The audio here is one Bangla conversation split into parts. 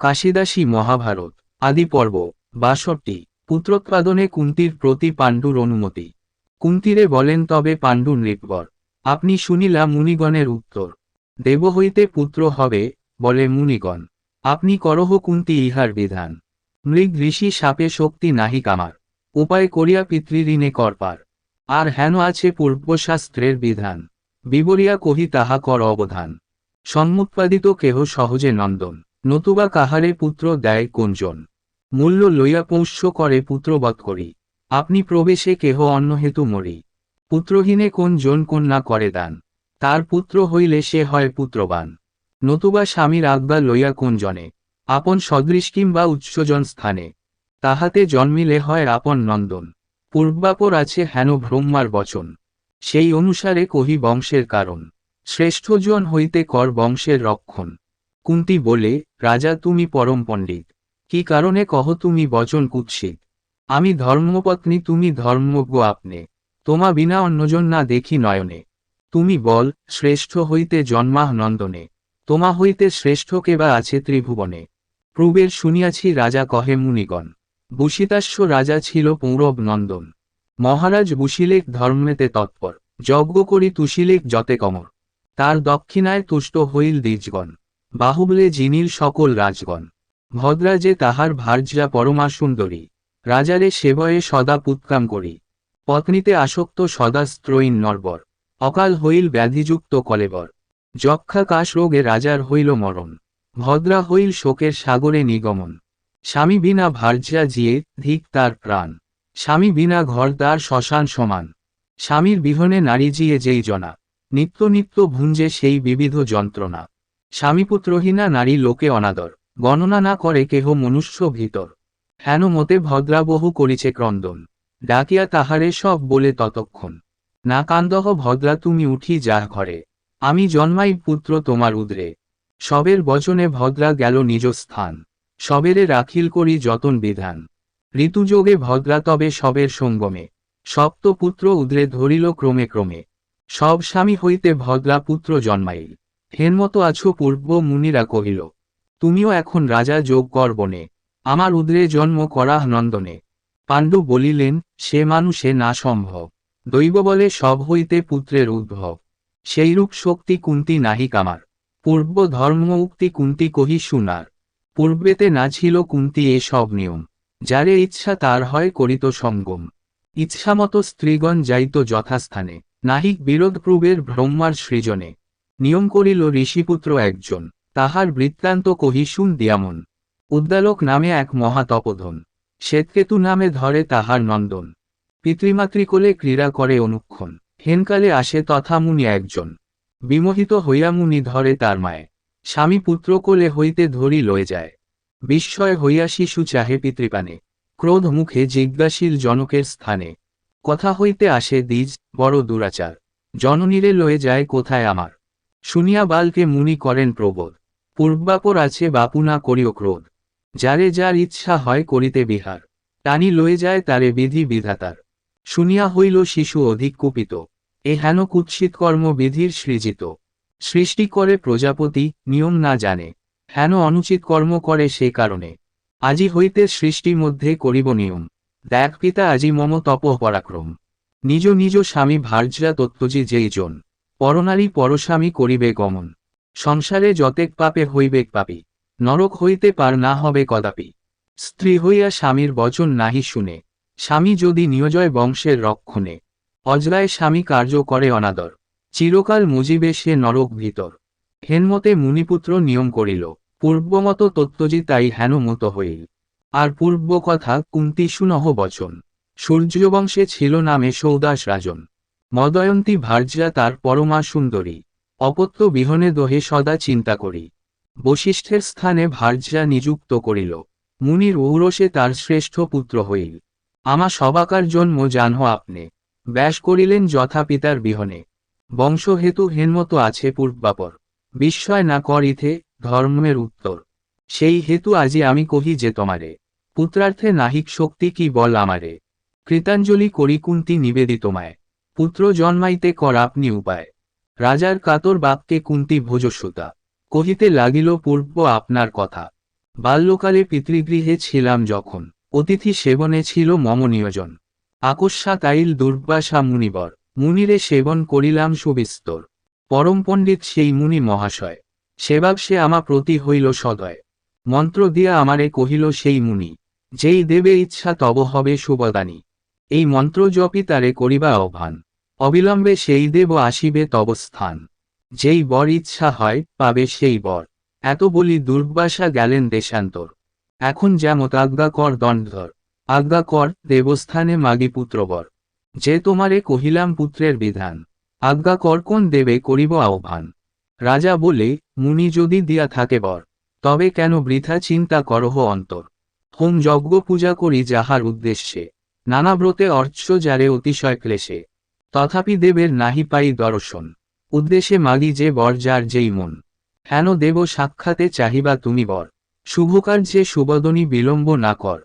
কাশিদাসী মহাভারত, আদি পর্ব, বাষট্টি, পুত্রোৎপাদনে কুন্তির প্রতি পাণ্ডুর অনুমতি। কুন্তিরে বলেন, তবে পাণ্ডু নৃপবর আপনি শুনিলা মুনিগণের উত্তর। দেব হইতে পুত্র হবে, বলে মুনিগণ। আপনি করহ কুন্তি ইহার বিধান। মৃগ ঋষি সাপে শক্তি নাহি কামার। উপায় করিয়া পিতৃঋণে করপার আর হেন আছে পূর্বশাস্ত্রের বিধান। বিবরিয়া কহি তাহা কর অবধান। সম্মুৎপাদিত কেহ সহজে নন্দন। নতুবা কাহারে পুত্র দেয় কোনজন? মূল্য লইয়া পৌষ্য করে পুত্রবৎ করি। আপনি প্রবেশে কেহ অন্য হেতু মরি। পুত্রহীনে কোন জন কন্যা করে দান? তার পুত্র হইলে সে হয় পুত্রবান। নতুবা স্বামীর আজ্ঞা লইয়া কোন জনে আপন সদৃশ কিংবা উচ্চজন স্থানে। তাহাতে জন্মিলে হয় আপন নন্দন। পূর্বাপর আছে হেন ব্রহ্মার বচন। সেই অনুসারে কহি বংশের কারণ। শ্রেষ্ঠজন হইতে কর বংশের রক্ষণ। কুন্তি বলে, রাজা তুমি পরম পণ্ডিত। কি কারণে কহ তুমি বচন কুৎসিত? আমি ধর্মপত্নী, তুমি ধর্মজ্ঞ আপনে। তোমা বিনা অন্যজন না দেখি নয়নে। তুমি বল, শ্রেষ্ঠ হইতে জন্মাহ নন্দনে। তোমা হইতে শ্রেষ্ঠ কেবা আছে ত্রিভুবনে। পূর্বের শুনিয়াছি রাজা কহে মুনিগণ বুসিতাস্য রাজা ছিল পৌরব নন্দন। মহারাজ বুশিলেক ধর্মেতে তৎপর। যজ্ঞ করি তুশিলেক যতে কমর। তার দক্ষিণায় তুষ্ট হইল দ্বিজগণ। বাহুবলে জিনিল সকল রাজগণ। ভদ্রা যে তাহার ভার্যা পরমা সুন্দরী। রাজারে সেবয়ে সদা পুৎকাম করি। পত্নীতে আসক্ত সদা স্ত্রয়ীন নরবর। অকাল হইল ব্যাধিযুক্ত কলেবর। যক্ষা কাশ রোগে রাজার হইল মরণ। ভদ্রা হইল শোকের সাগরে নিগমন। স্বামী বিনা ভার্যা জিয়ে ধিক তার প্রাণ। স্বামী বিনা ঘর তার শ্মশান সমান। স্বামীর বিহনে নারী জিয়ে যেই জনা। নিত্য নিত্য ভুঞ্জে সেই বিবিধ যন্ত্রণা। স্বামীপুত্রহীনা নারী লোকে অনাদর, গণনা না করে কেহ মনুষ্য ভিতর। হেন মতে ভদ্রাবহু করিছে ক্রন্দন, ডাকিয়া তাহারে সব বলে ততক্ষণ। না কান্দহ ভদ্রা তুমি উঠি যা ঘরে, আমি জন্মাই পুত্র তোমার উদ্রে। সবের বচনে ভদ্রা গেল নিজ স্থান, সবেরে রাখিল করি যতন বিধান। ঋতুযোগে ভদ্রা তবে সবের সঙ্গমে, সপ্ত পুত্র উদ্রে ধরিল ক্রমে ক্রমে। সব স্বামী হইতে ভদ্রা পুত্র জন্মাইল। হেনমতো আছো পূর্ব মুনিরা কহিল, তুমিও এখন রাজা যোগ কর বনে। আমার উদ্রে জন্ম করা নন্দনে। পাণ্ডু বলিলেন, সে মানুষে না সম্ভব। দৈব বলে সব হইতে পুত্রের উদ্ভব। সেইরূপ শক্তি কুন্তি নাহি কামার। পূর্ব ধর্ম উক্তি কুন্তি কহি শুনার। পূর্বেতে না ছিল কুন্তি এ সব নিয়ম। যারে ইচ্ছা তার হয় করিত সঙ্গম। ইচ্ছামত স্ত্রীগণ যাইত যথাস্থানে। নাহিক বিরোধ পূর্বের ব্রহ্মার সৃজনে। নিয়ম করিল ঋষিপুত্র একজন, তাহার বৃত্তান্ত কহি শুন দিয়ামন। উদ্দালক নামে এক মহাতপধন। শ্বেতকেতু নামে ধরে তাহার নন্দন। পিতৃমাতৃকোলে ক্রীড়া করে অনুক্ষণ। হেনকালে আসে তথা মুনি একজন। বিমোহিত হইয়া মুনি ধরে তার মায়ে। স্বামী পুত্র কোলে হইতে ধরি লয়ে যায়। বিস্ময় হইয়া শিশু চাহে পিতৃপানে। ক্রোধ মুখে জিজ্ঞাসীল জনকের স্থানে। কথা হইতে আসে দ্বিজ, বড় দুরাচার। জননীরে লয়ে যায় কোথায় আমার? শুনিয়া বালকে মুনি করেন প্রবোধ। পূর্বাপর আছে বাপু না করিও ক্রোধ। যারে যার ইচ্ছা হয় করিতে বিহার। টানি লয়ে যায় তারে বিধি বিধাতার। শুনিয়া হইল শিশু অধিক কুপিত। এ হেন কুৎসিত কর্ম বিধির সৃজিত। সৃষ্টি করে প্রজাপতি, নিয়ম না জানে। হেন অনুচিত কর্ম করে সে কারণে। আজি হইতে সৃষ্টি মধ্যে করিব নিয়ম। দেখ পিতা আজি মম তপ পরাক্রম নিজ নিজ স্বামী ভার্যা তত্ত্বজি যেই জন। পরনারী পরস্বামী করিবে গমন। সংসারে যতেক পাপে হইবেক পাপি, নরক হইতে পার না হবে কদাপি। স্ত্রী হইয়া স্বামীর বচন নাহি শুনে, স্বামী যদি নিয়োজয় বংশের রক্ষণে, অজলায় স্বামী কার্য করে অনাদর। চিরকাল মুজিবে সে নরক ভিতর। হেনমতে মুনিপুত্র নিয়ম করিল, পূর্বমত তত্ত্বজি তাই হেন মতো হইল। আর পূর্ব কথা কুন্তি সুনহ বচন। সূর্যবংশে ছিল নামে সৌদাস রাজন মদয়ন্তী ভার্যা তার পরমা সুন্দরী। অপত্য বিহনে দোহে সদা চিন্তা করি। বশিষ্ঠের স্থানে ভার্যা নিযুক্ত করিল। মুনির ঔরসে তার শ্রেষ্ঠ পুত্র হইল। আমা সবাকার জন্ম জানহ আপনে। ব্যাস করিলেন যথা পিতার বিহনে। বংশহেতু হেনমতো আছে পূর্বাপর। বিস্ময় না করিথে ধর্মের উত্তর। সেই হেতু আজি আমি কহি যে তোমারে। পুত্রার্থে নাহিক শক্তি কি বল আমারে। কৃতাঞ্জলি করি কুন্তি নিবেদিতমায় পুত্র জন্মাইতে কর আপনি উপায়। রাজার কাতর বাক্যে কুন্তি ভোজস্যুতা কহিতে লাগিল, পূর্ব আপনার কথা। বাল্যকালে পিতৃগৃহে ছিলাম যখন। অতিথি সেবনে ছিল মম নিয়োজন আকস্মা তাইল দুর্বাসা মুনিবর। মুনিরে সেবন করিলাম সুবিস্তর। পরম পণ্ডিত সেই মুনি মহাশয়। সেবাব সে আমা প্রতি হইল সদয়। মন্ত্র দিয়া আমারে কহিল, সেই মুনি, যেই দেবে ইচ্ছা তব হবে সুবদানী। এই মন্ত্র জপি তারে করিবা আহ্বান। অবিলম্বে সেই দেব আসিবে তবস্থান। যেই বর ইচ্ছা হয়, পাবে সেই বর। এত বলি দুর্বাসা গেলেন দেশান্তর। এখন যেমত আজ্ঞা কর দণ্ডধর। আজ্ঞা কর, দেবস্থানে মাগি পুত্রবর। যে তোমারে কহিলাম পুত্রের বিধান। আজ্ঞা কর কোন দেবে করিব আহ্বান। রাজা বলে, মুনি যদি দিয়া থাকে বর, তবে কেন বৃথা চিন্তা করহ অন্তর। হোম যজ্ঞ পূজা করি যাহার উদ্দেশ্যে। নানা ব্রতে অর্চ যারে অতিশয় ক্লেশে। তথাপি দেবের নাহি পাই দর্শন। উদ্দেশ্যে মাগি যে বর যার যেই মন। হেন দেব সাক্ষাতে চাহিবা তুমি বর। শুভকার্যে সুবদনী বিলম্ব না কর।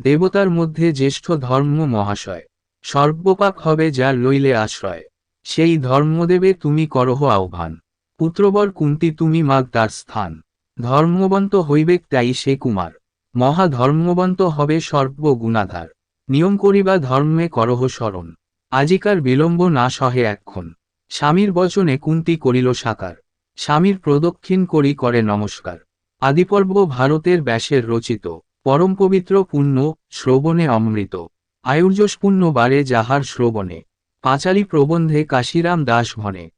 দেবতার মধ্যে জ্যেষ্ঠ ধর্ম মহাশয়। সর্বপাপ হবে যার লইলে আশ্রয়। সেই ধর্মদেবে তুমি করহ আহ্বান। পুত্রবর কুন্তি তুমি মাগ তার স্থান। ধর্মবন্ত হইবেক তাই সে কুমার। মহা ধর্মবন্ত হবে সর্বগুণাধার নিয়ম করিবা ধর্মে করহ স্মরণ আজিকার বিলম্ব না সহে এক্ষণ স্বামীর বচনে কুন্তি করিল সাকার। স্বামীর প্রদক্ষিণ করি করে নমস্কার। আদিপর্ব ভারতের ব্যাসের রচিত। পরম পবিত্র পুণ্য, শ্রবণে অমৃত। আয়ুর্যস পুণ্য বারে যাহার শ্রবণে। পাঁচালী প্রবন্ধে কাশিরাম দাস ভনে